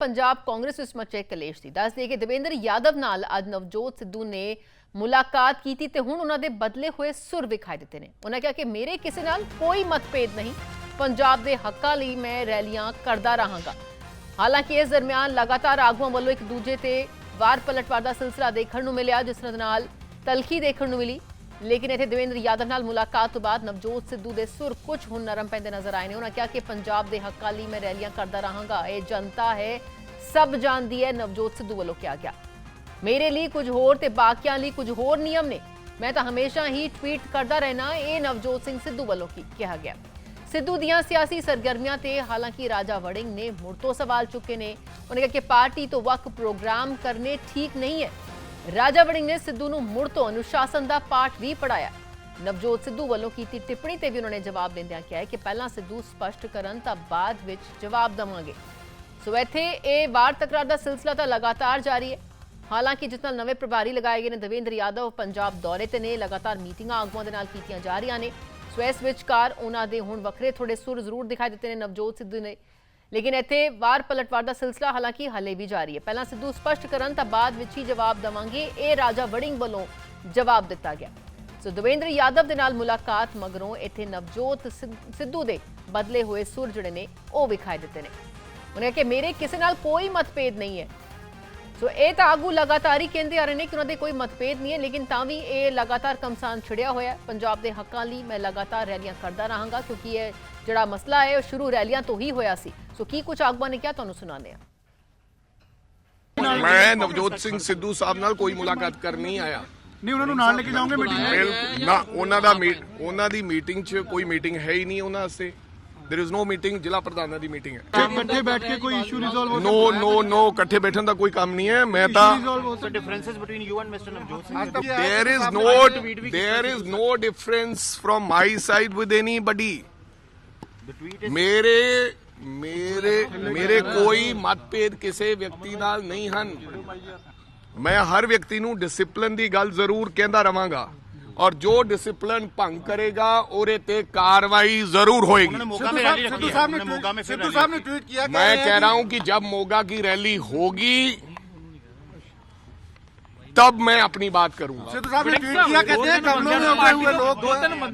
ਪੰਜਾਬ ਕਾਂਗਰਸ ਵਿੱਚ ਮਚੇ ਕਲੇਸ਼ ਦੀ। ਦੱਸ ਦਈਏ ਕਿ ਦੇਵੇਂਦਰ ਯਾਦਵ ਨਾਲ ਅੱਜ ਨਵਜੋਤ ਸਿੱਧੂ ਨੇ ਮੁਲਾਕਾਤ ਕੀਤੀ ਤੇ ਹੁਣ ਉਹਨਾਂ ਦੇ ਬਦਲੇ ਹੋਏ ਸੁਰ ਵਿਖਾਈ ਦਿੱਤੇ ਨੇ। ਉਹਨਾਂ ਕਿਹਾ ਕਿ ਮੇਰੇ ਕਿਸੇ ਨਾਲ ਕੋਈ ਮਤਭੇਦ ਨਹੀਂ। ਪੰਜਾਬ ਦੇ ਹੱਕਾਂ ਲਈ ਮੈਂ ਰੈਲੀਆਂ ਕਰਦਾ ਰਹਾਂਗਾ। ਹਾਲਾਂਕਿ ਇਸ ਦਰਮਿਆਨ ਲਗਾਤਾਰ ਆਗੂਆਂ ਵੱਲੋਂ ਇੱਕ ਦੂਜੇ ਤੇ ਵਾਰ ਪਲਟਵਾਰ ਦਾ ਸਿਲਸਿਲਾ ਦੇਖਣ ਨੂੰ ਮਿਲਿਆ, ਜਿਸ ਨਾਲ ਤਲਖੀ ਦੇਖਣ ਨੂੰ ਮਿਲੀ। ਲੇਕਿਨ ਇੱਥੇ ਦੇਵੇਂਦਰ ਯਾਦਵ ਨਾਲ ਮੁਲਾਕਾਤ ਤੋਂ ਬਾਅਦ ਨਵਜੋਤ ਸਿੱਧੂ ਦੇ ਸੁਰ ਕੁਝ ਹੁਣ ਨਰਮ ਪੈਂਦੇ ਨਜ਼ਰ ਆਏ ਨੇ ਉਹਨਾਂ ਕਿਹਾ ਕਿ ਪੰਜਾਬ ਦੇ ਹੱਕਾਂ ਲਈ ਮੈਂ ਰੈਲੀਆਂ ਕਰਦਾ ਰਹਾਂਗਾ ਇਹ ਜਨਤਾ ਹੈ ਸਭ ਜਾਣਦੀ ਹੈ ਨਵਜੋਤ ਸਿੱਧੂ ਵੱਲੋਂ ਕਿਹਾ ਗਿਆ ਮੇਰੇ ਲਈ ਕੁਝ ਹੋਰ ਤੇ ਬਾਕੀਆਂ ਲਈ ਕੁਝ ਹੋਰ ਨਿਯਮ ਨੇ ਮੈਂ ਤਾਂ ਹਮੇਸ਼ਾ ਹੀ ਟਵੀਟ ਕਰਦਾ ਰਹਿਣਾ ਇਹ ਨਵਜੋਤ ਸਿੰਘ ਸਿੱਧੂ ਵੱਲੋਂ ਕੀ ਕਿਹਾ ਗਿਆ ਸਿੱਧੂ ਦੀਆਂ ਸਿਆਸੀ ਸਰਗਰਮੀਆਂ ਤੇ ਹਾਲਾਂਕਿ ਰਾਜਾ ਵੜਿੰਗ ਨੇ ਮੁੜ ਤੋਂ ਸਵਾਲ ਚੁੱਕੇ ਨੇ ਉਹਨੇ ਕਿਹਾ ਕਿ ਪਾਰਟੀ ਤੋਂ ਵੱਖ ਪ੍ਰੋਗਰਾਮ ਕਰਨੇ ਠੀਕ ਨਹੀਂ ਹੈ ਰਾਜਾ ਵੜਿੰਗ ਨੇ ਸਿੱਧੂ ਨੂੰ ਮੁੜ ਤੋਂ ਅਨੁਸ਼ਾਸਨ ਦਾ ਪਾਠ ਵੀ ਪੜਾਇਆ ਨਵਜੋਤ ਸਿੱਧੂ ਵੱਲੋਂ ਕੀਤੀ ਟਿੱਪਣੀ ਤੇ ਵੀ ਉਹਨਾਂ ਨੇ ਜਵਾਬ ਦਿੰਦਿਆਂ ਕਿਹਾ ਕਿ ਪਹਿਲਾਂ ਸਿੱਧੂ ਸਪਸ਼ਟ ਕਰਨ ਤਾਂ ਬਾਅਦ ਵਿੱਚ ਜਵਾਬ ਦਵਾਂਗੇ। ਸੋ ਇੱਥੇ ਇਹ ਵਾਰ ਤਕਰਾਰ ਦਾ ਸਿਲਸਿਲਾ ਤਾਂ ਲਗਾਤਾਰ ਜਾਰੀ ਹੈ। ਹਾਲਾਂਕਿ ਜਿਸ ਨਾਲ ਨਵੇਂ ਪ੍ਰਭਾਰੀ ਲਗਾਏ ਗਏ ਨੇ, ਦਵਿੰਦਰ ਯਾਦਵ ਪੰਜਾਬ ਦੌਰੇ ਤੇ ਨੇ, ਲਗਾਤਾਰ ਮੀਟਿੰਗਾਂ ਆਗੂਆਂ ਦੇ ਨਾਲ ਕੀਤੀਆਂ ਜਾ ਰਹੀਆਂ ਨੇ। ਸੋ ਇਸ ਵਿਚਕਾਰ ਉਹਨਾਂ ਦੇ ਹੁਣ ਵੱਖਰੇ ਥੋੜੇ ਸੁਰ ਜ਼ਰੂਰ ਦਿਖਾਈ ਦਿੱਤੇ ਨੇ। ਨਵਜੋਤ ਸਿੱਧੂ ਨੇ ਲੇਕਿਨ ਇੱਥੇ ਵਾਰ ਪਲਟਵਾਰ ਦਾ ਸਿਲਸਿਲਾ ਹਾਲਾਂਕਿ ਹਲੇ ਵੀ ਜਾਰੀ ਹੈ। ਪਹਿਲਾਂ ਸਿੱਧੂ ਸਪਸ਼ਟ ਕਰਨ ਤਾਂ ਬਾਅਦ ਵਿੱਚ ਹੀ ਜਵਾਬ ਦਵਾਂਗੇ। ਇਹ ਰਾਜਾ ਵੜਿੰਗ ਵੱਲੋਂ ਜਵਾਬ ਦਿੱਤਾ ਗਿਆ। ਸੋ ਦਵਿੰਦਰ ਯਾਦਵ ਦੇ ਨਾਲ ਮੁਲਾਕਾਤ ਮਗਰੋਂ ਇੱਥੇ ਨਵਜੋਤ ਸਿੱਧੂ ਦੇ ਬਦਲੇ ਹੋਏ ਸੁਰ ਜਿਹੜੇ ਨੇ, ਉਹ ਵਿਖਾਈ ਦਿੱਤੇ ਨੇ। ਉਹਨੇ ਕਿ ਮੇਰੇ ਕਿਸੇ ਨਾਲ ਕੋਈ ਮਤਭੇਦ ਨਹੀਂ ਹੈ। ਸੋ ਇਹ ਤਾਂ ਆਗੂ ਲਗਾਤਾਰ ਹੀ ਕਹਿੰਦੇ ਆ ਰਹੇ ਨੇ ਕਿ ਉਹਨਾਂ ਦੇ ਕੋਈ ਮਤਭੇਦ ਨਹੀਂ ਹੈ, ਲੇਕਿਨ ਤਾਂ ਵੀ ਇਹ ਲਗਾਤਾਰ ਕਮਸਾਨ ਛਿੜਿਆ ਹੋਇਆ ਪੰਜਾਬ ਦੇ ਹੱਕਾਂ ਲਈ ਮੈਂ ਲਗਾਤਾਰ ਰੈਲੀਆਂ ਕਰਦਾ ਰਹਾਂਗਾ ਕਿਉਂਕਿ ਇਹ ਜਿਹੜਾ ਮਸਲਾ ਹੈ ਉਹ ਸ਼ੁਰੂ ਰੈਲੀਆਂ ਤੋਂ ਹੀ ਹੋਇਆ ਸੀ ਸੋ ਕੀ ਕੁਝ ਆਗੂਆਂ ਨੇ ਕਿਹਾ ਤੁਹਾਨੂੰ ਸੁਣਾਉਂਦੇ ਹਾਂ ਮੈਂ ਨਵਜੋਤ ਸਿੰਘ ਸਿੱਧੂ ਸਾਹਿਬ ਨਾਲ ਕੋਈ ਮੁਲਾਕਾਤ ਕਰਨ ਨਹੀਂ ਆਇਆ ਨਹੀਂ ਉਹਨਾਂ ਨੂੰ ਨਾਲ ਲੈ ਕੇ ਜਾਓਗੇ ਮੀਟਿੰਗ ਬਿਲਕੁਲ ਨਾ ਉਹਨਾਂ ਦਾ ਮੀਟ ਉਹਨਾਂ ਦੀ ਮੀਟਿੰਗ 'ਚ ਕੋਈ ਮੀਟਿੰਗ ਹੈ ਹੀ ਨਹੀਂ ਉਹਨਾਂ ਵਾਸਤੇ देयर इज नो ਮੀਟਿੰਗ ਜ਼ਿਲ੍ਹਾ ਪ੍ਰਧਾਨਾਂ ਦੀ ਮੀਟਿੰਗ ਹੈ ਇਕੱਠੇ ਬੈਠ ਕੇ ਕੋਈ ਇਸ਼ੂ ਰਿਜ਼ੋਲਵ ਹੋ ਨੋ ਨੋ ਨੋ ਇਕੱਠੇ ਬੈਠਣ ਦਾ ਕੋਈ ਕੰਮ ਨਹੀਂ ਹੈ ਮੈਂ ਤਾਂ ਰਿਜ਼ੋਲਵ ਹੋ So differences between you and Mr. Navjot Singh? there is no there is no difference ਮੇਰੇ ਮੇਰੇ ਮੇਰੇ ਕੋਈ ਮਤਭੇਦ ਕਿਸੇ ਵਿਅਕਤੀ ਨਾਲ ਨਹੀਂ ਹਨ ਮੈਂ ਹਰ ਵਿਅਕਤੀ ਨੂੰ ਡਿਸਪਲਿਨ ਦੀ ਗੱਲ ਜ਼ਰੂਰ ਕਹਿੰਦਾ ਰਵਾਂਗਾ ਔਰ ਜੋ ਡਿਸਪਲਿਨ ਭੰਗ ਕਰੇਗਾ ਉਹਦੇ ਤੇ ਕਾਰਵਾਈ ਜ਼ਰੂਰ ਹੋਏਗੀ उन्होंने मोगा में रैली रखी सिद्धू है साहब ने उन्होंने मोगा में फिर सिद्धू रैली साहब ने रखी। ट्वीट किया मैं कह रहा हूं कि जब मोगा की रैली होगी तब मैं अपनी बात करूँगा। सिद्धू साहब ने ट्वीट किया कहते हैं गमलों में उगे हुए लोग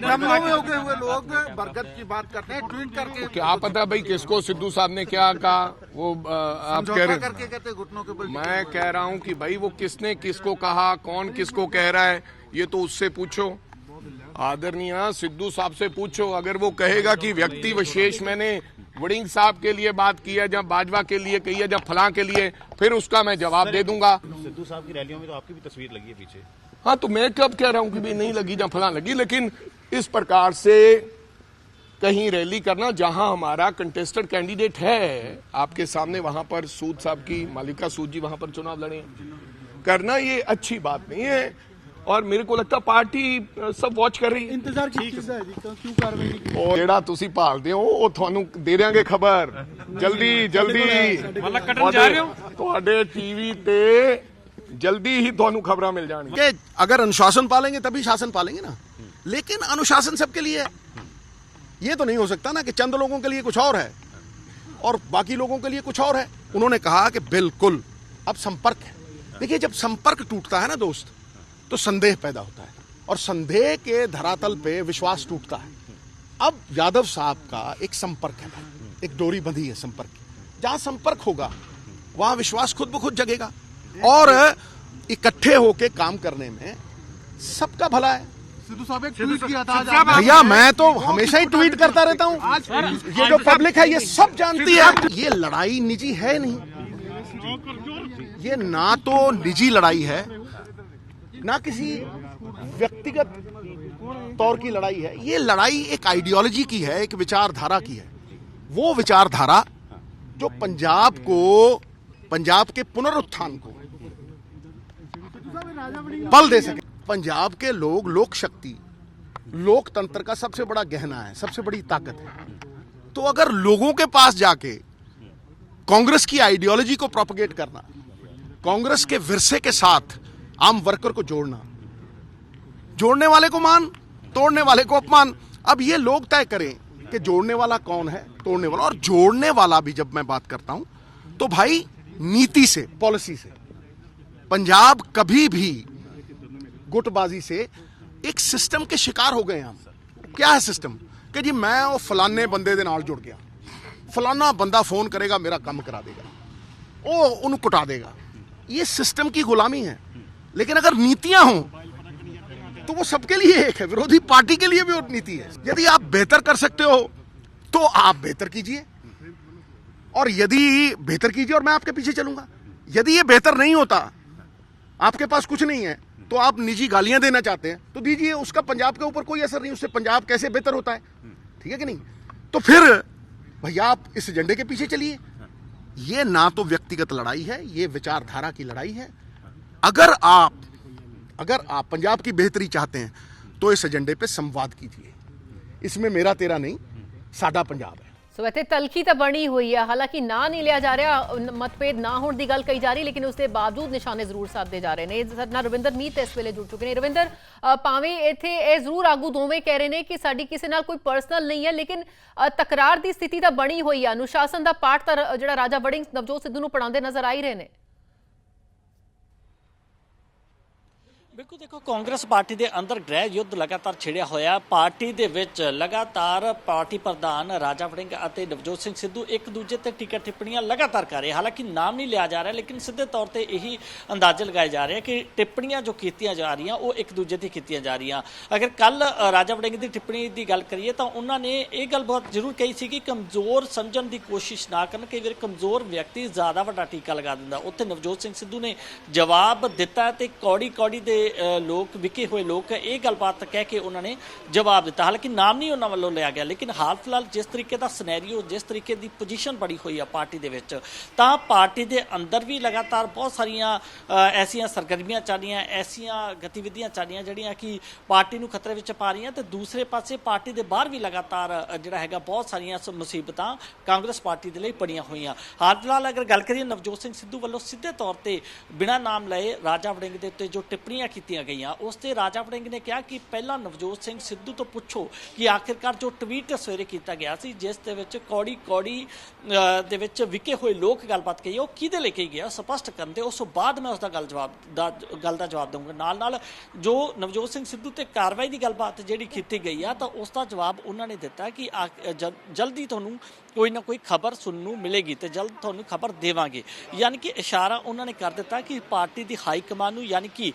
गमलों में उगे हुए लोग बरगद की बात करते हैं ट्वीट करके क्या पता भाई किसको सिद्धू साहब ने क्या कहा वो आप कह रहे करके कहते घुटनों के बल मैं कह रहा हूँ कि भाई वो किसने किसको कहा कौन किसको कह रहा है ये तो उससे पूछो। आदरणीय सिद्धू साहब से पूछो अगर वो कहेगा कि व्यक्ति विशेष मैंने वड़िंग साहब के लिए बात की है जब बाजवा के लिए कही है जब फलां के लिए फिर उसका मैं जवाब दे दूँगा। सिद्धू साहब की रैलियों में तो आपकी भी तस्वीर लगी है पीछे। हाँ तो मैं कब कह रहा हूँ कि भाई नहीं लगी जहाँ फलां लगी लेकिन इस प्रकार से कहीं रैली करना जहाँ हमारा कंटेस्टेड कैंडिडेट है आपके सामने वहाँ पर सूद साहब की मालिका सूद जी वहाँ पर चुनाव लड़े करना ये अच्छी बात नहीं है। और मेरे को लगता पार्टी अ, सब वॉच कर रही है इंतजार किस चीज का है जी क्यों क्यों कार्रवाई नहीं की ਉਹ ਜਿਹੜਾ ਤੁਸੀਂ ਭਾਲਦੇ ਹੋ ਉਹ ਤੁਹਾਨੂੰ ਦੇ ਦਿਆਂਗੇ ਖਬਰ ਜਲਦੀ ਜਲਦੀ ਮਤਲਬ ਕੱਟਣ ਜਾ ਰਹੇ ਹੋ ਤੁਹਾਡੇ ਟੀਵੀ ਤੇ ਜਲਦੀ ਹੀ ਤੁਹਾਨੂੰ ਖਬਰਾਂ ਮਿਲ ਜਾਣਗੀਆਂ कि अगर अनुशासन पालेंगे तभी शासन पालेंगे ना लेकिन अनुशासन सबके लिए है ये तो नहीं हो सकता ना कि चंद लोगों के लिए कुछ और है और बाकी लोगों के लिए कुछ और है उन्होंने कहा कि बिल्कुल अब संपर्क है देखिए जब संपर्क टूटता है ना दोस्त तो संदेह पैदा होता है। और संदेह के धरातल पे विश्वास टूटता है। अब यादव साहब का एक संपर्क है भाई। एक डोरी बंधी है संपर्क की। जहाँ संपर्क होगा वहाँ विश्वास खुद ब खुद जगेगा। और इकट्ठे होके काम करने में सबका भला है। सिद्धू साहब एक ट्वीट किया था भैया मैं तो हमेशा ही ट्वीट करता रहता हूँ। ये जो पब्लिक है ये सब जानती है। ये लड़ाई निजी है नहीं। ये ना तो निजी लड़ाई है ना किसी व्यक्तिगत तौर की लड़ाई है। ये लड़ाई एक आइडियोलॉजी की है, एक विचारधारा की है। वो विचारधारा जो पंजाब को, पंजाब के पुनरुत्थान को बल दे सके। पंजाब के लोग लोक शक्ति लोकतंत्र का सबसे बड़ा गहना है, सबसे बड़ी ताकत है। तो अगर लोगों के पास जाके कांग्रेस की आइडियोलॉजी को प्रोपगेट करना, कांग्रेस के विरसे के साथ आम वर्कर को जोड़ना जोड़ने वाले को मान तोड़ने वाले को अपमान अब ये लोग तय करें कि जोड़ने वाला कौन है तोड़ने वाला और जोड़ने वाला भी जब मैं बात करता हूं तो भाई नीति से पॉलिसी से पंजाब कभी भी गुटबाजी से एक सिस्टम के शिकार हो गए हैं हम क्या है सिस्टम कि जी मैं ਉਹ ਫਲਾਣੇ ਬੰਦੇ ਦੇ ਨਾਲ ਜੁੜ ਗਿਆ ਫਲਾਣਾ ਬੰਦਾ ਫੋਨ ਕਰੇਗਾ ਮੇਰਾ ਕੰਮ ਕਰਾ ਦੇਗਾ ਉਹ ਉਹਨੂੰ ਕੁਟਾ ਦੇਗਾ ये सिस्टम की गुलामी है लेकिन अगर नीतियाँ हों तो वो सबके लिए एक है, विरोधी पार्टी के लिए भी वो नीति है। यदि आप बेहतर कर सकते हो तो आप बेहतर कीजिए। और यदि बेहतर कीजिए, और मैं आपके पीछे चलूँगा। यदि ये बेहतर नहीं होता, आपके पास कुछ नहीं है तो आप निजी गालियाँ देना चाहते हैं तो दीजिए, उसका पंजाब के ऊपर कोई असर नहीं, उससे पंजाब कैसे बेहतर होता है? ठीक है कि नहीं? तो फिर भैया आप इस एजेंडे के पीछे चलिए। ये ना तो व्यक्तिगत लड़ाई है, ये विचारधारा की लड़ाई है अगर आप अगर आप पंजाब की बेहतरी चाहते हैं तो इस एजेंडे पे संवाद कीजिए इसमें मेरा तेरा नहीं साडा पंजाब है ਸੋ ਇੱਥੇ ਤਲਖੀ ਤਾਂ ਬਣੀ ਹੋਈ ਹੈ ਹਾਲਾਂਕਿ ਨਾਂ ਨਹੀਂ ਲਿਆ ਜਾ ਰਿਹਾ ਨ- ਮਤਭੇਦ ਨਾ ਹੋਣ ਦੀ ਗੱਲ ਕਹੀ ਜਾ ਰਹੀ ਲੇਕਿਨ ਉਸ ਦੇ ਬਾਵਜੂਦ ਨਿਸ਼ਾਨੇ ਜ਼ਰੂਰ ਸਾਧੇ ਜਾ ਰਹੇ ਨੇ ਸਾਡੇ ਨਾਲ ਰਵਿੰਦਰ ਮੀਤ ਇਸ ਵੇਲੇ ਜੁੜ ਚੁੱਕੇ ਨੇ ਰਵਿੰਦਰ ਅ, ਭਾਵੇਂ ਇੱਥੇ ਇਹ ਜ਼ਰੂਰ ਆਗੂ ਦੋਵੇਂ ਕਹਿ ਰਹੇ ਨੇ ਕਿ ਸਾਡੀ ਕਿਸੇ ਨਾਲ ਕੋਈ ਪਰਸਨਲ ਨਹੀਂ ਹੈ ਲੇਕਿਨ ਅ, ਤਕਰਾਰ ਦੀ ਸਥਿਤੀ ਤਾਂ ਬਣੀ ਹੋਈ ਹੈ ਅਨੁਸ਼ਾਸਨ ਦਾ ਪਾਠ ਤਾਂ ਰ- ਜਿਹੜਾ ਰਾਜਾ ਵੜਿੰਗ ਨਵਜੋਤ ਸਿੱਧੂ ਨੂੰ ਪੜਾਉਂਦੇ ਨਜ਼ਰ ਆ ਹੀ ਰਹੇ ਨੇ ਬਿਲਕੁਲ ਦੇਖੋ, ਕਾਂਗਰਸ ਪਾਰਟੀ ਦੇ ਅੰਦਰ ਗ੍ਰਹਿ ਯੁੱਧ ਲਗਾਤਾਰ ਛਿੜਿਆ ਹੋਇਆ। ਪਾਰਟੀ ਦੇ ਵਿੱਚ ਲਗਾਤਾਰ ਪਾਰਟੀ ਪ੍ਰਧਾਨ ਰਾਜਾ ਵੜਿੰਗ ਅਤੇ ਨਵਜੋਤ ਸਿੰਘ ਸਿੱਧੂ ਇੱਕ ਦੂਜੇ ਤੇ ਟਿੱਕਾ ਟਿੱਪਣੀਆਂ ਲਗਾਤਾਰ ਕਰ ਰਹੇ ਹਾਲਾਂਕਿ ਨਾਮ ਨਹੀਂ ਲਿਆ ਜਾ ਰਿਹਾ, ਲੇਕਿਨ ਸਿੱਧੇ ਤੌਰ ਤੇ ਇਹੀ ਅੰਦਾਜ਼ੇ ਲਗਾਏ ਜਾ ਰਹੇ ਕਿ ਟਿੱਪਣੀਆਂ ਜੋ ਕੀਤੀਆਂ ਜਾ ਰਹੀਆਂ, ਉਹ ਇੱਕ ਦੂਜੇ ਤੇ ਕੀਤੀਆਂ ਜਾ ਰਹੀਆਂ। ਅਗਰ ਕੱਲ ਰਾਜਾ ਵੜਿੰਗ ਦੀ ਟਿੱਪਣੀ ਦੀ ਗੱਲ ਕਰੀਏ ਤਾਂ ਉਹਨਾਂ ਨੇ ਇਹ ਗੱਲ ਬਹੁਤ ਜ਼ਰੂਰ ਕਹੀ ਸੀ ਕਿ ਕਮਜ਼ੋਰ ਸਮਝਣ ਦੀ ਕੋਸ਼ਿਸ਼ ਨਾ ਕਰਨ। ਕਈ ਵਾਰ ਕਮਜ਼ੋਰ ਵਿਅਕਤੀ ਜ਼ਿਆਦਾ ਵੱਡਾ ਟੀਕਾ ਲਗਾ ਦਿੰਦਾ। ਉੱਥੇ ਨਵਜੋਤ ਸਿੰਘ ਸਿੱਧੂ ਨੇ ਜਵਾਬ ਦਿੱਤਾ ਤੇ ਕੌੜੀ ਕੌੜੀ ਦੇ ਲੋਕ, ਵਿਕੇ ਹੋਏ ਲੋਕ ਇਹ ਗੱਲਬਾਤ ਕਹਿ ਕੇ ਉਹਨਾਂ ਨੇ ਜਵਾਬ ਦਿੱਤਾ। ਹਾਲਾਂਕਿ ਨਾਮ ਨਹੀਂ ਉਹਨਾਂ ਵੱਲੋਂ ਲਿਆ ਗਿਆ, ਲੇਕਿਨ ਹਾਲ ਫਿਲਹਾਲ ਜਿਸ ਤਰੀਕੇ ਦਾ ਸਿਨੈਰੀਓ ਜਿਸ ਤਰੀਕੇ ਦੀ ਪੋਜੀਸ਼ਨ ਬਣੀ ਹੋਈ ਆ ਪਾਰਟੀ ਦੇ ਵਿੱਚ, ਤਾਂ ਪਾਰਟੀ ਦੇ ਅੰਦਰ ਵੀ ਲਗਾਤਾਰ ਬਹੁਤ ਸਾਰੀਆਂ ਐਸੀਆਂ ਸਰਗਰਮੀਆਂ ਚੱਲੀਆਂ ਐਸੀਆਂ ਗਤੀਵਿਧੀਆਂ ਚੱਲ ਜਿਹੜੀਆਂ ਕਿ ਪਾਰਟੀ ਨੂੰ ਖਤਰੇ ਵਿੱਚ ਪਾ ਰਹੀਆਂ, ਤੇ ਦੂਸਰੇ ਪਾਸੇ ਪਾਰਟੀ ਦੇ ਬਾਹਰ ਵੀ ਲਗਾਤਾਰ ਜਿਹੜਾ ਹੈਗਾ ਬਹੁਤ ਸਾਰੀਆਂ ਮੁਸੀਬਤਾਂ ਕਾਂਗਰਸ ਪਾਰਟੀ ਦੇ ਲਈ ਪੜੀਆਂ ਹੋਈਆਂ। ਹਾਲ ਫਿਲਹਾਲ ਅਗਰ ਗੱਲ ਕਰੀਏ ਨਵਜੋਤ ਸਿੰਘ ਸਿੱਧੂ ਵੱਲੋਂ ਸਿੱਧੇ ਤੌਰ ਤੇ ਬਿਨਾਂ ਨਾਮ ਲਏ ਰਾਜਾ ਵੜਿੰਗ ਦੇ ਉੱਤੇ ਜੋ ਟਿੱਪਣੀਆਂ ਕੀਤੀਆਂ ਗਈਆਂ। ਉਸ ਤੇ ਰਾਜਾ ਵੜਿੰਗ ਨੇ ਕਿਹਾ ਕਿ ਪਹਿਲਾਂ ਨਵਜੋਤ ਸਿੰਘ ਸਿੱਧੂ ਤੋਂ ਪੁੱਛੋ ਕਿ ਆਖਿਰਕਾਰ ਜੋ ਟਵੀਟ ਸਵੇਰੇ ਕੀਤਾ ਗਿਆ ਸੀ, ਜਿਸ ਦੇ ਵਿੱਚ ਕੌੜੀ ਕੌੜੀ ਦੇ ਵਿੱਚ ਵਿਕੇ ਹੋਏ ਲੋਕ ਗੱਲਬਾਤ ਕਹੀ, ਉਹ ਕਿਹਦੇ ਲਈ ਕਹੀ ਗਿਆ? ਸਪਸ਼ਟ ਕਰਨ ਤੇ ਉਸ ਤੋਂ ਬਾਅਦ ਮੈਂ ਉਸ ਦਾ ਗੱਲ ਜਵਾਬ ਦਾ ਗੱਲ ਦਾ ਜਵਾਬ ਦਊਂਗਾ। ਨਾਲ ਨਾਲ ਜੋ ਨਵਜੋਤ ਸਿੰਘ ਸਿੱਧੂ ਤੇ ਕਾਰਵਾਈ ਦੀ ਗੱਲਬਾਤ ਜਿਹੜੀ ਕੀਤੀ ਗਈ ਆ, ਤਾਂ ਉਸ ਦਾ ਜਵਾਬ ਉਹਨਾਂ ਨੇ ਦਿੱਤਾ ਕਿ ਆ- ਜਲਦੀ ਤੁਹਾਨੂੰ ਕੋਈ ਨਾ ਕੋਈ ਖਬਰ ਸੁਣਨ ਨੂੰ ਮਿਲੇਗੀ ਤੇ ਜਲਦ ਤੁਹਾਨੂੰ ਖਬਰ ਦੇਵਾਂਗੇ। ਯਾਨੀ ਕਿ ਇਸ਼ਾਰਾ ਉਹਨਾਂ ਨੇ ਕਰ ਦਿੱਤਾ ਕਿ ਪਾਰਟੀ ਦੀ ਹਾਈ ਕਮਾਨ ਨੂੰ ਯਾਨੀ ਕਿ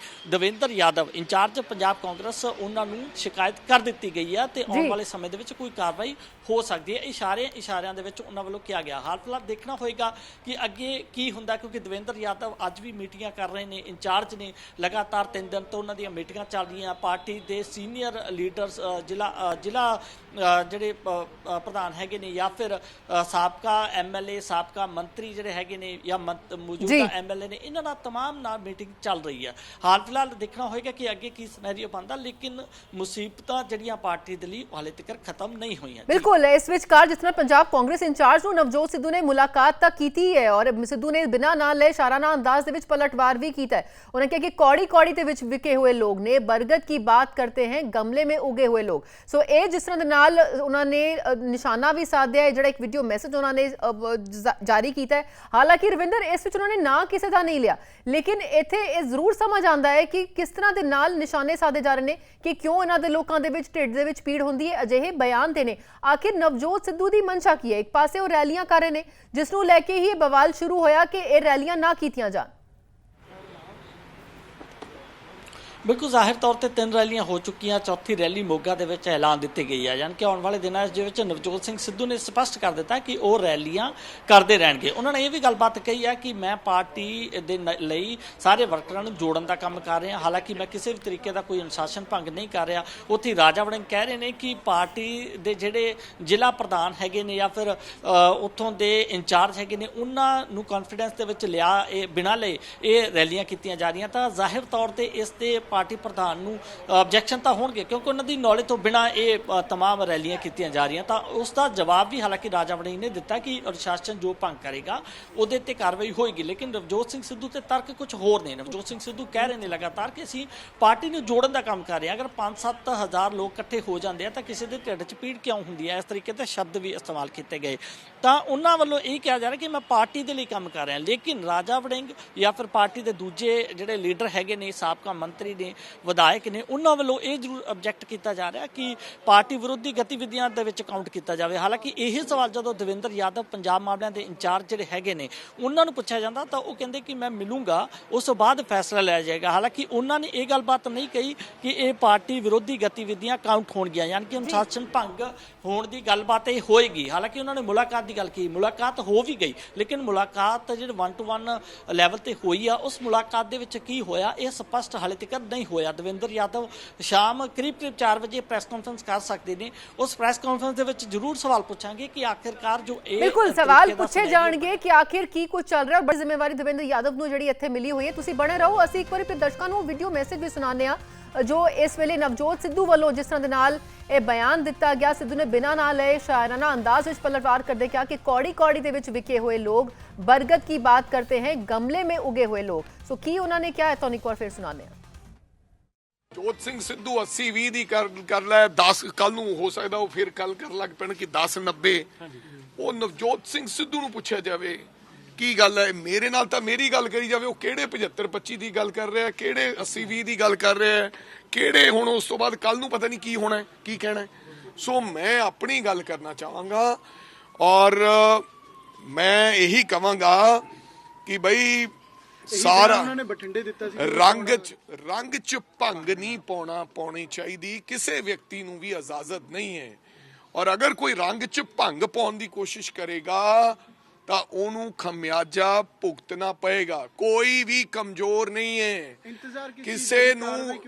ਦਵਿੰਦਰ ਯਾਦਵ ਇੰਚਾਰਜ ਪੰਜਾਬ ਕਾਂਗਰਸ ਉਹਨਾਂ ਨੂੰ ਸ਼ਿਕਾਇਤ ਕਰ ਦਿੱਤੀ ਗਈ ਆ ਤੇ ਆਉਣ। ਵਾਲੇ ਸਮੇਂ ਦੇ ਵਿੱਚ ਕੋਈ ਕਾਰਵਾਈ ਹੋ ਸਕਦੀ ਹੈ। ਇਸ਼ਾਰੇ ਇਸ਼ਾਰਿਆਂ ਦੇ ਵਿੱਚ ਉਹਨਾਂ ਵੱਲੋਂ ਕਿਹਾ ਗਿਆ। ਹਾਲ ਫਿਲਹਾਲ ਦੇਖਣਾ ਹੋਏਗਾ ਕਿ ਅੱਗੇ ਕੀ ਹੁੰਦਾ ਕਿਉਂਕਿ ਦਵਿੰਦਰ ਯਾਦਵ ਅੱਜ ਵੀ ਮੀਟਿੰਗਾਂ ਕਰ ਰਹੇ ਨੇ ਇੰਚਾਰਜ ਨੇ ਲਗਾਤਾਰ ਤਿੰਨ ਦਿਨ ਤੋਂ ਉਹਨਾਂ ਦੀਆਂ ਮੀਟਿੰਗਾਂ ਚੱਲ ਰਹੀਆਂ। ਪਾਰਟੀ ਦੇ ਸੀਨੀਅਰ ਲੀਡਰਸ ਜ਼ਿਲ੍ਹਾ ਜ਼ਿਲ੍ਹਾ ਜਿਹੜੇ ਪ- ਅ, ਪ੍ਰਧਾਨ ਹੈਗੇ ਨੇ ਜਾਂ ਫਿਰ ਅ, ਸਾਬਕਾ ਐਮਐਲਏ ਸਾਬਕਾ ਮੰਤਰੀ ਜਿਹੜੇ ਹੈਗੇ ਨੇ ਜਾਂ ਮੰਤ- ਜੀ। ਮੌਜੂਦਾ ਐਮਐਲਏ ਨੇ ਇਹਨਾਂ ਨਾਲ ਤਮਾਮ ਨਾਲ ਮੀਟਿੰਗ ਚੱਲ ਰਹੀ ਹੈ ਹਾਲ ਫਿਲਹਾਲ ਦੇਖਣਾ ਹੋਏਗਾ ਕਿ ਅੱਗੇ ਕੀ ਸਿਨੈਰੀਓ ਬਣਦਾ ਲੇਕਿਨ ਮੁਸੀਬਤਾਂ ਜਿਹੜੀਆਂ ਪਾਰਟੀ ਦੇ ਲਈ ਹਾਲੇ ਤੱਕ ਖਤਮ ਨਹੀਂ ਹੋਈਆਂ ਜੀ। ਬਿਲਕੁਲ ਇਸ ਵਿਚਕਾਰ ਜਿਸ ਤਰ੍ਹਾਂ ਪੰਜਾਬ ਕਾਂਗਰਸ ਇੰਚਾਰਜ ਨੂੰ ਨਵਜੋਤ ਸਿੱਧੂ ਨੇ ਮੁਲਾਕਾਤ ਤਾਂ ਕੀਤੀ ਹੈ ਔਰ ਸਿੱਧੂ ਨੇ ਬਿਨਾਂ ਨਾਂ ਲਏ ਸ਼ਾਰਾਨਾ ਅੰਦਾਜ਼ ਦੇ ਵਿੱਚ ਪਲਟਵਾਰ ਵੀ ਕੀਤਾ ਹੈ ਉਹਨਾਂ ਕਿਹਾ ਕਿ ਕੌੜੀ ਕੌੜੀ ਦੇ ਵਿੱਚ ਵਿਕੇ ਹੋਏ ਲੋਕ ਨੇ ਬਰਗਦ ਕੀ ਬਾਤ ਕਰਤੇ हैं ਗਮਲੇ में ਉਗੇ ਹੋਏ ਲੋਕ ਸੋ ਇਹ ਜਿਸ ਤਰ੍ਹਾਂ ਦੇ ਨਾਲ ਉਹਨਾਂ ਨੇ ਨਿਸ਼ਾਨਾ ਵੀ ਸਾਧਿਆ ਹੈ, ਜਿਹੜਾ ਇੱਕ ਵੀਡੀਓ ਮੈਸੇਜ ਉਹਨਾਂ ਨੇ ਜਾਰੀ ਕੀਤਾ ਹੈ। ਹਾਲਾਂਕਿ ਰਵਿੰਦਰ, ਇਸ ਵਿੱਚ ਉਹਨਾਂ ਨੇ ਨਾ ਕਿਸੇ ਦਾ ਨਹੀਂ ਲਿਆ। ਲੇਕਿਨ ਇੱਥੇ ਇਹ ਜ਼ਰੂਰ ਸਮਝ ਆਉਂਦਾ ਹੈ ਕਿ ਕਿਸ ਤਰ੍ਹਾਂ ਦੇ ਨਾਲ ਨਿਸ਼ਾਨੇ ਸਾਧੇ ਜਾ ਰਹੇ ਨੇ ਕਿ ਕਿਉਂ ਇਹਨਾਂ ਦੇ ਲੋਕਾਂ ਦੇ ਵਿੱਚ, ਢਿੱਡ ਦੇ ਵਿੱਚ ਪੀੜ ਹੁੰਦੀ ਹੈ, ਅਜਿਹੇ ਬਿਆਨ ਦੇ ਨੇ ਆਖਿਰ ਨਵਜੋਤ ਸਿੱਧੂ ਦੀ ਮਨਸ਼ਾ ਕੀ ਹੈ? ਇੱਕ ਪਾਸੇ ਉਹ ਰੈਲੀਆਂ ਕਰ ਰਹੇ ਨੇ, ਜਿਸ ਨੂੰ ਲੈ ਕੇ ਹੀ ਇਹ ਬਵਾਲ ਸ਼ੁਰੂ ਹੋਇਆ ਕਿ ਇਹ ਰੈਲੀਆਂ ਨਾ ਕੀਤੀਆਂ ਜਾਣ। ਬਿਲਕੁਲ ਜ਼ਾਹਿਰ ਤੌਰ ਤੇ ਤਿੰਨ ਰੈਲੀਆਂ ਹੋ ਚੁੱਕੀਆਂ, ਚੌਥੀ ਰੈਲੀ ਮੋਗਾ ਦੇ ਵਿੱਚ ਐਲਾਨ ਦਿੱਤੀ ਗਈ ਹੈ। ਯਾਨੀ ਕਿ ਆਉਣ ਵਾਲੇ ਦਿਨਾਂ ਦੇ ਵਿੱਚ ਨਵਜੋਤ ਸਿੰਘ ਸਿੱਧੂ ਨੇ ਸਪਸ਼ਟ ਕਰ ਦਿੱਤਾ ਕਿ ਉਹ ਰੈਲੀਆਂ ਕਰਦੇ ਰਹਿਣਗੇ। ਉਹਨਾਂ ਨੇ ਇਹ ਵੀ ਗੱਲਬਾਤ ਕਹੀ ਹੈ ਕਿ ਮੈਂ ਪਾਰਟੀ ਦੇ ਨ- ਲਈ ਸਾਰੇ ਵਰਕਰਾਂ ਨੂੰ ਜੋੜਨ ਦਾ ਕੰਮ ਕਰ ਰਿਹਾ, ਹਾਲਾਂਕਿ ਮੈਂ ਕਿਸੇ ਵੀ ਤਰੀਕੇ ਦਾ ਕੋਈ ਅਨੁਸ਼ਾਸਨ ਭੰਗ ਨਹੀਂ ਕਰ ਰਿਹਾ। ਉੱਥੇ ਰਾਜਾ ਵੜਿੰਗ ਕਹਿ ਰਹੇ ਨੇ ਕਿ ਪਾਰਟੀ ਦੇ ਜਿਹੜੇ ਜ਼ਿਲ੍ਹਾ ਪ੍ਰਧਾਨ ਹੈਗੇ ਨੇ ਜਾਂ ਫਿਰ ਉੱਥੋਂ ਦੇ ਇੰਚਾਰਜ ਹੈਗੇ ਨੇ, ਉਹਨਾਂ ਨੂੰ ਕੌਨਫੀਡੈਂਸ ਦੇ ਵਿੱਚ ਲਿਆ ਇਹ, ਬਿਨਾਂ ਲਏ ਇਹ ਰੈਲੀਆਂ ਕੀਤੀਆਂ ਜਾ ਰਹੀਆਂ। ਤਾਂ ਜ਼ਾਹਿਰ ਤੌਰ ਤੇ ਇਸ ਤੇ ਪਾਰਟੀ ਪ੍ਰਧਾਨ ਨੂੰ ਆਬਜੈਕਸ਼ਨ ਤਾਂ ਹੋਣਗੇ ਕਿਉਂਕਿ ਉਹਨਾਂ ਦੀ ਨੌਲੇਜ ਤੋਂ ਬਿਨਾ ਇਹ ਅ, ਤਮਾਮ ਰੈਲੀਆਂ ਕੀਤੀਆਂ ਜਾ ਰਹੀਆਂ ਤਾਂ ਉਸ ਦਾ ਜਵਾਬ ਵੀ ਹਾਲਾਂਕਿ ਰਾਜਾ ਵੜਿੰਗ ਨੇ ਦਿੱਤਾ ਕਿ ਅਨੁਸ਼ਾਸਨ ਜੋ ਭੰਗ ਕਰੇਗਾ ਉਹਦੇ ਤੇ ਕਾਰਵਾਈ ਹੋਏਗੀ ਲੇਕਿਨ ਨਵਜੋਤ ਸਿੰਘ ਸਿੱਧੂ ਤੇ ਤਰਕ ਕੁਝ ਹੋਰ ਨੇ। ਨਵਜੋਤ ਸਿੰਘ ਸਿੱਧੂ ਕਹਿ ਰਹੇ ਨੇ ਲਗਾਤਾਰ ਕਿ ਅਸੀਂ ਪਾਰਟੀ ਨੂੰ ਜੋੜਨ ਦਾ ਕੰਮ ਕਰ ਰਹੇ ਹਾਂ। ਅਗਰ 5-7 ਹਜ਼ਾਰ ਲੋਕ ਇਕੱਠੇ ਹੋ ਜਾਂਦੇ ਆ ਤਾਂ ਕਿਸੇ ਦੇ ਢਿੱਡ 'ਚ ਪੀੜ ਕਿਉਂ ਹੁੰਦੀ ਹੈ? ਇਸ ਤਰੀਕੇ ਦੇ ਸ਼ਬਦ ਵੀ ਇਸਤੇਮਾਲ ਕੀਤੇ ਗਏ। ਤਾਂ ਉਹਨਾਂ ਵੱਲੋਂ ਇਹ ਕਿਹਾ ਜਾ ਰਿਹਾ ਕਿ ਮੈਂ ਪਾਰਟੀ ਦੇ ਲਈ ਕੰਮ ਕਰ ਰਿਹਾ ਲੇਕਿਨ ਰਾਜਾ ਵੜਿੰਗ ਜਾਂ ਫਿਰ ਪਾਰਟੀ ਦੇ ਦੂਜੇ ਜਿਹੜੇ ਲੀਡਰ ਹੈਗੇ ਨੇ ਸਾਬਕਾ ਮੰਤਰੀ ਨੇ ਵਿਧਾਇਕ ਨੇ, ਉਹਨਾਂ ਵੱਲੋਂ ਇਹ ਜ਼ਰੂਰ ਆਬਜੈਕਟ ਕੀਤਾ ਜਾ ਰਿਹਾ ਕਿ ਪਾਰਟੀ ਵਿਰੋਧੀ ਗਤੀਵਿਧੀਆਂ ਦੇ ਵਿੱਚ ਕਾਊਂਟ ਕੀਤਾ ਜਾਵੇ। ਹਾਲਾਂਕਿ ਇਹ ਸਵਾਲ ਜਦੋਂ ਦਵਿੰਦਰ ਯਾਦਵ ਪੰਜਾਬ ਮਾਮਲਿਆਂ ਦੇ ਇੰਚਾਰਜ ਜਿਹੜੇ ਹੈਗੇ ਨੇ, ਉਹਨਾਂ ਨੂੰ ਪੁੱਛਿਆ ਜਾਂਦਾ ਤਾਂ ਉਹ ਕਹਿੰਦੇ ਕਿ ਮੈਂ ਮਿਲੂੰਗਾ, ਉਸ ਤੋਂ ਬਾਅਦ ਫੈਸਲਾ ਲਿਆ ਜਾਏਗਾ। ਹਾਲਾਂਕਿ ਉਹਨਾਂ ਨੇ ਇਹ ਗੱਲਬਾਤ ਨਹੀਂ ਕਹੀ ਕਿ ਇਹ ਪਾਰਟੀ ਵਿਰੋਧੀ ਗਤੀਵਿਧੀਆਂ ਕਾਊਂਟ ਹੋਣਗੀਆਂ, ਯਾਨੀ ਕਿ ਅਨੁਸ਼ਾਸਨ ਭੰਗ ਹੋਣ ਦੀ ਗੱਲਬਾਤ ਇਹ ਹੋਏਗੀ। ਹਾਲਾਂਕਿ ਉਹਨਾਂ ਨੇ ਮੁਲਾਕਾਤ ਦੀ ਗੱਲ ਕੀਤੀ ਮੁਲਾਕਾਤ ਹੋ ਵੀ ਗਈ, ਲੇਕਿਨ ਮੁਲਾਕਾਤ ਜਿਹੜੀ 1 ਟੂ 1 ਲੈਵਲ ਤੇ ਹੋਈ ਆ, ਉਸ ਮੁਲਾਕਾਤ ਦੇ ਵਿੱਚ ਕੀ ਹੋਇਆ, ਇਹ ਸਪਸ਼ਟ ਹਾਲੇ ਤੱਕ ਉਦਾਂ ਹੋਇਆ। ਦਵਿੰਦਰ ਯਾਦਵ ਸ਼ਾਮ ਕਰੀਬ ਕਰੀਬ 4 ਵਜੇ ਪ੍ਰੈਸ ਕਾਨਫਰੰਸ ਕਰ ਸਕਦੇ ਨੇ। ਉਸ ਪ੍ਰੈਸ ਕਾਨਫਰੰਸ ਦੇ ਵਿੱਚ ਜ਼ਰੂਰ ਸਵਾਲ ਪੁੱਛਾਂਗੇ ਕਿ ਆਖਿਰਕਾਰ ਜੋ ਇਹ ਬਿਲਕੁਲ ਸਵਾਲ ਪੁੱਛੇ ਜਾਣਗੇ ਕਿ ਆਖਿਰ ਕੀ ਕੁਝ ਚੱਲ ਰਿਹਾ ਬੜੀ ਜ਼ਿੰਮੇਵਾਰੀ ਦਵਿੰਦਰ ਯਾਦਵ ਨੂੰ ਜਿਹੜੀ ਇੱਥੇ ਮਿਲੀ ਹੋਈ ਹੈ। ਤੁਸੀਂ ਬਣੇ ਰਹੋ। ਅਸੀਂ ਇੱਕ ਵਾਰੀ ਫਿਰ ਦਰਸ਼ਕਾਂ ਨੂੰ ਵੀਡੀਓ ਮੈਸੇਜ ਵੀ ਸੁਣਾਉਂਦੇ ਆ ਜੋ ਇਸ ਵੇਲੇ ਨਵਜੋਤ ਸਿੱਧੂ ਵੱਲੋਂ ਜਿਸ ਤਰ੍ਹਾਂ ਦੇ ਨਾਲ ਇਹ ਬਿਆਨ ਦਿੱਤਾ ਗਿਆ ਸਿੱਧੂ ਨੇ ਬਿਨਾਂ ਨਾ ਲਏ ਸ਼ਾਇਰਾਨਾ ਅੰਦਾਜ਼ ਵਿੱਚ ਪਲਟਵਾਰ ਕਰਦੇ ਕਿਹਾ ਕਿ ਕੌੜੀ ਕੌੜੀ ਦੇ ਵਿੱਚ ਵਿਕੇ ਹੋਏ ਲੋਕ ਬਰਗਦ ਕੀ ਬਾਤ ਕਰਤੇ ਹੈ ਗਮਲੇ ਮੇ ਉਗੇ ਹੋਏ ਲੋਕ। ਸੋ ਕੀ ਉਹਨਾਂ ਨੇ ਕਿਹਾ ਤੁਹਾਨੂੰ ਇੱਕ ਵਾਰ ਫਿਰ ਸੁਣਾਉਂਦੇ ਆ ਜੋਤ ਸਿੰਘ ਸਿੱਧੂ 80 20 ਦੀ ਕਰ ਕਰ ਲੈ 10 ਕੱਲ ਨੂੰ ਹੋ ਸਕਦਾ ਉਹ ਫਿਰ ਕੱਲ ਕਰ ਲੱਗ ਪੈਣ ਕਿ 10 90 ਉਹ ਨਵਜੋਤ ਸਿੰਘ ਸਿੱਧੂ ਨੂੰ ਪੁੱਛਿਆ ਜਾਵੇ, ਕੀ ਗੱਲ ਹੈ? ਮੇਰੇ ਨਾਲ ਤਾਂ ਮੇਰੀ ਗੱਲ ਕਰੀ ਜਾਵੇ, ਉਹ ਕਿਹੜੇ 75 25 ਦੀ ਗੱਲ ਕਰ ਰਿਹਾ, ਕਿਹੜੇ 80 20 ਦੀ ਗੱਲ ਕਰ ਰਿਹਾ, ਕਿਹੜੇ ਹੁਣ ਉਸ ਤੋਂ ਬਾਅਦ ਕੱਲ ਨੂੰ ਪਤਾ ਨਹੀਂ ਕੀ ਹੋਣਾ ਕੀ ਕਹਿਣਾ ਸੋ ਮੈਂ ਆਪਣੀ ਗੱਲ ਕਰਨਾ ਚਾਹਾਂਗਾ ਔਰ ਮੈਂ ਇਹੀ ਕਵਾਂਗਾ ਕਿ ਬਈ ਸਾਰਾ ਉਹਨਾਂ ਨੇ ਬਠਿੰਡੇ ਦਿੱਤਾ ਸੀ ਰੰਗ ਚ ਰੰਗ ਚ ਭੰਗ ਨਹੀਂ ਪਾਉਣਾ ਪਾਉਣੀ ਚਾਹੀਦੀ। ਕਿਸੇ ਵਿਅਕਤੀ ਨੂੰ ਵੀ ਇਜਾਜ਼ਤ ਨਹੀਂ ਹੈ। ਔਰ ਅਗਰ ਕੋਈ ਰੰਗ ਚ ਭੰਗ ਪਾਉਣ ਦੀ ਕੋਸ਼ਿਸ਼ ਕਰੇਗਾ ਤਾਂ ਉਹਨੂੰ ਖਮਿਆਜਾ ਭੁਗਤਣਾ ਪਏਗਾ। ਕੋਈ ਵੀ ਕਮਜ਼ੋਰ ਨਹੀਂ ਹੈ। ਕਿਸੇ ਨੂੰ?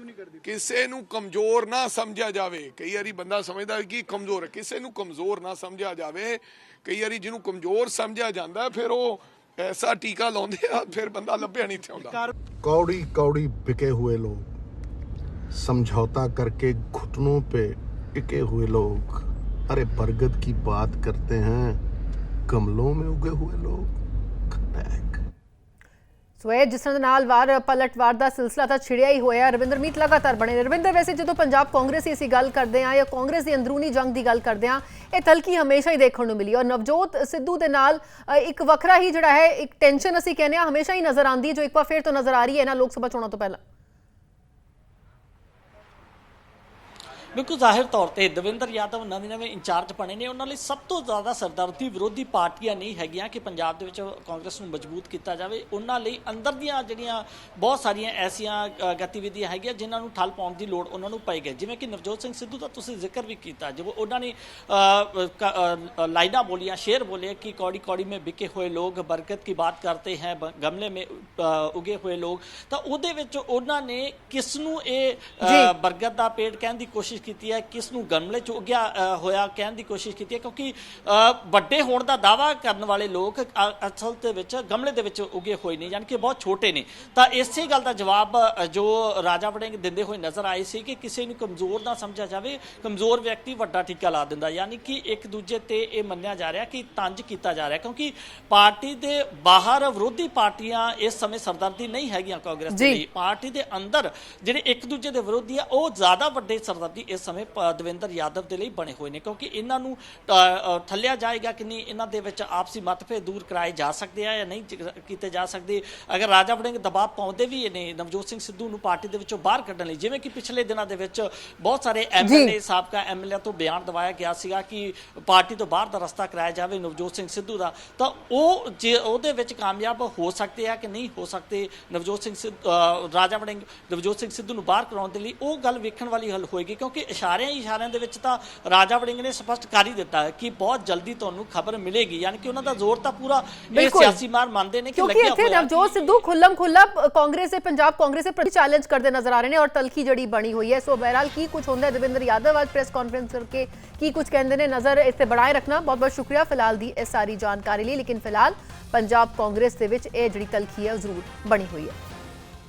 ਕਿਸੇ ਨੂੰ ਕਮਜ਼ੋਰ ਨਾ ਸਮਝਿਆ ਜਾਵੇ। ਕਈ ਵਾਰੀ ਬੰਦਾ ਸਮਝਦਾ ਹੈ ਕਿ ਕਮਜ਼ੋਰ ਹੈ। ਕਿਸੇ ਨੂੰ ਕਮਜ਼ੋਰ ਨਾ ਸਮਝਿਆ ਜਾਵੇ। ਕਈ ਵਾਰੀ ਜਿਹਨੂੰ ਕਮਜ਼ੋਰ ਸਮਝਿਆ ਜਾਂਦਾ ਫਿਰ ਉਹ ਐਸਾ ਟੀਕਾ ਲਾਉਂਦੇ ਆ ਫਿਰ ਬੰਦਾ ਲੱਭਿਆ ਨਹੀਂ ਇੱਥੇ ਆਉਂਦਾ कौड़ी कौड़ी बिके हुए लोग समझौता करके घुटनों पे टिके हुए लोग अरे बरगद की बात करते हैं गमलों में उगे हुए लोग खटैक ਸੋ ਇਹ ਜਿਸ ਤਰ੍ਹਾਂ ਦੇ ਨਾਲ ਵਾਰ ਪਲਟਵਾਰ ਦਾ ਸਿਲਸਿਲਾ ਤਾਂ ਛਿੜਿਆ ਹੀ ਹੋਇਆ ਰਵਿੰਦਰ ਮੀਤ ਲਗਾਤਾਰ ਬਣੇ ਨੇ। ਰਵਿੰਦਰ, ਵੈਸੇ ਜਦੋਂ ਪੰਜਾਬ ਕਾਂਗਰਸ ਦੀ ਅਸੀਂ ਗੱਲ ਕਰਦੇ ਆ ਜਾਂ ਕਾਂਗਰਸ ਦੀ ਅੰਦਰੂਨੀ ਜੰਗ ਦੀ ਗੱਲ ਕਰਦੇ ਆ ਇਹ ਤਲਕੀ ਹਮੇਸ਼ਾ ਹੀ ਦੇਖਣ ਨੂੰ ਮਿਲੀ ਔਰ ਨਵਜੋਤ ਸਿੱਧੂ ਦੇ ਨਾਲ ਇੱਕ ਵੱਖਰਾ ਹੀ ਜਿਹੜਾ ਹੈ, ਇੱਕ ਟੈਨਸ਼ਨ ਅਸੀਂ ਕਹਿੰਦੇ ਆ ਹਮੇਸ਼ਾ ਹੀ ਨਜ਼ਰ ਆਉਂਦੀ ਜੋ ਇੱਕ ਵਾਰ ਫਿਰ ਤੋਂ ਨਜ਼ਰ ਆ ਰਹੀ ਹੈ ਇਹਨਾਂ ਲੋਕ ਸਭਾ ਚੋਣਾਂ ਤੋਂ ਪਹਿਲਾਂ। ਬਿਲਕੁਲ ਜ਼ਾਹਿਰ ਤੌਰ ਤੇ ਦਵਿੰਦਰ ਯਾਦਵ ਨਵੇਂ ਨਵੇਂ ਇੰਚਾਰਜ ਬਣੇ ਨੇ ਉਹਨਾਂ ਲਈ ਸਭ ਤੋਂ ਜ਼ਿਆਦਾ ਸਰਦਰਦੀ ਵਿਰੋਧੀ ਪਾਰਟੀਆਂ ਨਹੀਂ ਹੈਗੀਆਂ ਕਿ ਪੰਜਾਬ ਦੇ ਵਿੱਚ ਕਾਂਗਰਸ ਨੂੰ ਮਜ਼ਬੂਤ ਕੀਤਾ ਜਾਵੇ। ਉਹਨਾਂ ਲਈ ਅੰਦਰ ਦੀਆਂ ਜਿਹੜੀਆਂ ਬਹੁਤ ਸਾਰੀਆਂ ਐਸੀਆਂ ਗਤੀਵਿਧੀਆਂ ਹੈਗੀਆਂ ਜਿਨ੍ਹਾਂ ਨੂੰ ਠੱਲ ਪਾਉਣ ਦੀ ਲੋੜ ਉਹਨਾਂ ਨੂੰ ਪਾਈ ਗਈ। ਜਿਵੇਂ ਕਿ ਨਵਜੋਤ ਸਿੰਘ ਸਿੱਧੂ ਦਾ ਤੁਸੀਂ ਜ਼ਿਕਰ ਵੀ ਕੀਤਾ ਜਦੋਂ ਉਹਨਾਂ ਨੇ ਲਾਈਨਾਂ ਬੋਲੀਆਂ ਸ਼ੇਰ ਬੋਲੇ ਕਿ ਕੌੜੀ ਕੌੜੀ ਮੇ ਵਿਕੇ ਹੋਏ ਲੋਕ ਬਰਕਤ ਕੀ ਬਾਤ ਕਰਤੇ ਹੈ ਗਮਲੇ ਮੇ ਉਗੇ ਹੋਏ ਲੋਕ। ਤਾਂ ਉਹਦੇ ਵਿੱਚ ਉਹਨਾਂ ਨੇ ਕਿਸ ਨੂੰ ਇਹ ਬਰਗਦ ਦਾ ਪੇੜ ਕਹਿਣ ਦੀ ਕੋਸ਼ਿਸ਼ ਕੀਤੀ ਹੈ ਕਿਸ ਨੂੰ ਗਮਲੇ ਚ ਉਗਿਆ ਹੋਇਆ ਕਹਿਣ ਦੀ ਕੋਸ਼ਿਸ਼ ਕੀਤੀ ਹੈ ਕਿਉਂਕਿ ਵੱਡੇ ਹੋਣ ਦਾ ਦਾਵਾ ਕਰਨ ਵਾਲੇ ਲੋਕ ਅਸਲ ਦੇ ਵਿੱਚ ਗਮਲੇ ਦੇ ਵਿੱਚ ਉਗੇ ਹੋਏ ਨੇ ਯਾਨੀ ਕਿ ਬਹੁਤ ਛੋਟੇ ਨੇ। ਤਾਂ ਇਸੇ ਗੱਲ ਦਾ ਜਵਾਬ ਜੋ ਰਾਜਾ ਵੜਿੰਗ ਦਿੰਦੇ ਹੋਏ ਨਜ਼ਰ ਆਏ ਸੀ ਕਿ ਕਿਸੇ ਨੂੰ ਕਮਜ਼ੋਰ ਨਾ ਸਮਝਿਆ ਜਾਵੇ ਕਮਜ਼ੋਰ ਵਿਅਕਤੀ ਵੱਡਾ ਟੀਕਾ ਲਾ ਦਿੰਦਾ ਯਾਨੀ ਕਿ ਇੱਕ ਦੂਜੇ ਤੇ ਇਹ ਮੰਨਿਆ ਜਾ ਰਿਹਾ ਕਿ ਤੰਜ ਕੀਤਾ ਜਾ ਰਿਹਾ ਕਿਉਂਕਿ ਪਾਰਟੀ ਦੇ ਬਾਹਰ ਵਿਰੋਧੀ ਪਾਰਟੀਆਂ ਇਸ ਸਮੇਂ ਸਰਦਾਰਦੀ ਨਹੀਂ ਹੈਗੀਆਂ ਕਾਂਗਰਸ ਦੇ ਪਾਰਟੀ ਦੇ ਅੰਦਰ ਜਿਹੜੇ ਇੱਕ ਦੂਜੇ ਦੇ ਵਿਰੋਧੀ ਆ ਉਹ ਜ਼ਿਆਦਾ ਵੱਡੇ ਸਰਦਾਰਦੀ ਇਸ ਸਮੇਂ ਦਵਿੰਦਰ ਯਾਦਵ ਦੇ ਲਈ ਬਣੇ ਹੋਏ ਨੇ ਕਿਉਂਕਿ ਇਹਨਾਂ ਨੂੰ ਥੱਲਿਆ ਜਾਏਗਾ ਕਿ ਨਹੀਂ ਇਹਨਾਂ ਦੇ ਵਿੱਚ ਆਪਸੀ ਮਤਭੇਦ ਦੂਰ ਕਰਾਏ ਜਾ ਸਕਦੇ ਆ ਜਾਂ ਨਹੀਂ ਕੀਤੇ ਜਾ ਸਕਦੇ। ਅਗਰ ਰਾਜਾ ਵੜਿੰਗ ਦਬਾਅ ਪਾਉਂਦੇ ਵੀ ਨੇ ਨਵਜੋਤ ਸਿੰਘ ਸਿੱਧੂ ਨੂੰ ਪਾਰਟੀ ਦੇ ਵਿੱਚੋਂ ਬਾਹਰ ਕੱਢਣ ਲਈ ਜਿਵੇਂ ਕਿ ਪਿਛਲੇ ਦਿਨਾਂ ਦੇ ਵਿੱਚ ਬਹੁਤ ਸਾਰੇ ਐਮਐਲਏ ਸਾਬਕਾ ਐਮਐਲਏ ਤੋਂ ਬਿਆਨ ਦਵਾਇਆ ਗਿਆ ਸੀਗਾ ਕਿ ਪਾਰਟੀ ਤੋਂ ਬਾਹਰ ਦਾ ਰਸਤਾ ਕਰਾਇਆ ਜਾਵੇ ਨਵਜੋਤ ਸਿੰਘ ਸਿੱਧੂ ਦਾ ਤਾਂ ਉਹ ਜੇ ਉਹਦੇ ਵਿੱਚ ਕਾਮਯਾਬ ਹੋ ਸਕਦੇ ਆ ਕਿ ਨਹੀਂ ਹੋ ਸਕਦੇ ਨਵਜੋਤ ਸਿੰਘ ਰਾਜਾ ਵੜਿੰਗ ਨਵਜੋਤ ਸਿੰਘ ਸਿੱਧੂ ਨੂੰ ਬਾਹਰ ਕਰਾਉਣ ਦੇ ਲਈ ਉਹ ਗੱਲ ਵੇਖਣ ਵਾਲੀ ਹੱਲ ਹੋਏਗੀ ਕਿਉਂਕਿ ਇਸ਼ਾਰਿਆਂ ਹੀ ਇਸ਼ਾਰਿਆਂ ਦੇ ਵਿੱਚ ਤਾਂ ਰਾਜਾ ਵੜਿੰਗ ਨੇ ਸਪਸ਼ਟ ਕਰ ਹੀ ਦਿੱਤਾ ਹੈ ਕਿ ਬਹੁਤ ਜਲਦੀ ਤੁਹਾਨੂੰ ਖਬਰ ਮਿਲੇਗੀ ਯਾਨੀ ਕਿ ਉਹਨਾਂ ਦਾ ਜ਼ੋਰ ਤਾਂ ਪੂਰਾ ਇਹ। ਸਿਆਸੀ ਮਾਰ ਮੰਨਦੇ ਨੇ ਕਿ ਕਿਉਂਕਿ ਲੱਗਿਆ ਇੱਥੇ ਹੋਇਆ ਨਵਜੋਤ ਸਿੱਧੂ ਖੁੱਲਮ ਖੁੱਲਾ ਕਾਂਗਰਸ ਦੇ ਪੰਜਾਬ ਕਾਂਗਰਸ ਦੇ ਪ੍ਰਤੀ ਚੈਲੰਜ ਕਰਦੇ ਨਜ਼ਰ ਆ ਰਹੇ ਨੇ ਔਰ ਤਲਖੀ ਜੜੀ ਬਣੀ ਹੋਈ ਹੈ। ਸੋ ਬਹਰਾਲ ਕੀ ਕੁਝ ਹੁੰਦਾ ਹੈ? ਦਵਿੰਦਰ ਯਾਦਵ ਅੱਜ ਪ੍ਰੈਸ ਕਾਨਫਰੰਸ ਕਰਕੇ ਕੀ ਕੁਝ ਕਹਿੰਦੇ ਨੇ? ਨਜ਼ਰ ਇਸ ਤੇ ਬਣਾਏ ਰੱਖਣਾ। ਬਹੁਤ ਬਹੁਤ ਸ਼ੁਕਰੀਆ ਫਿਲਹਾਲ ਦੀ ਇਹ ਸਾਰੀ ਜਾਣਕਾਰੀ ਲਈ। ਲੇਕਿਨ ਫਿਲਹਾਲ ਪੰਜਾਬ ਕਾਂਗਰਸ ਦੇ ਵਿੱਚ ਇਹ ਜਿਹੜੀ ਤਲਖੀ ਹੈ ਜ਼ਰੂਰ ਬਣੀ ਹੋਈ ਹੈ।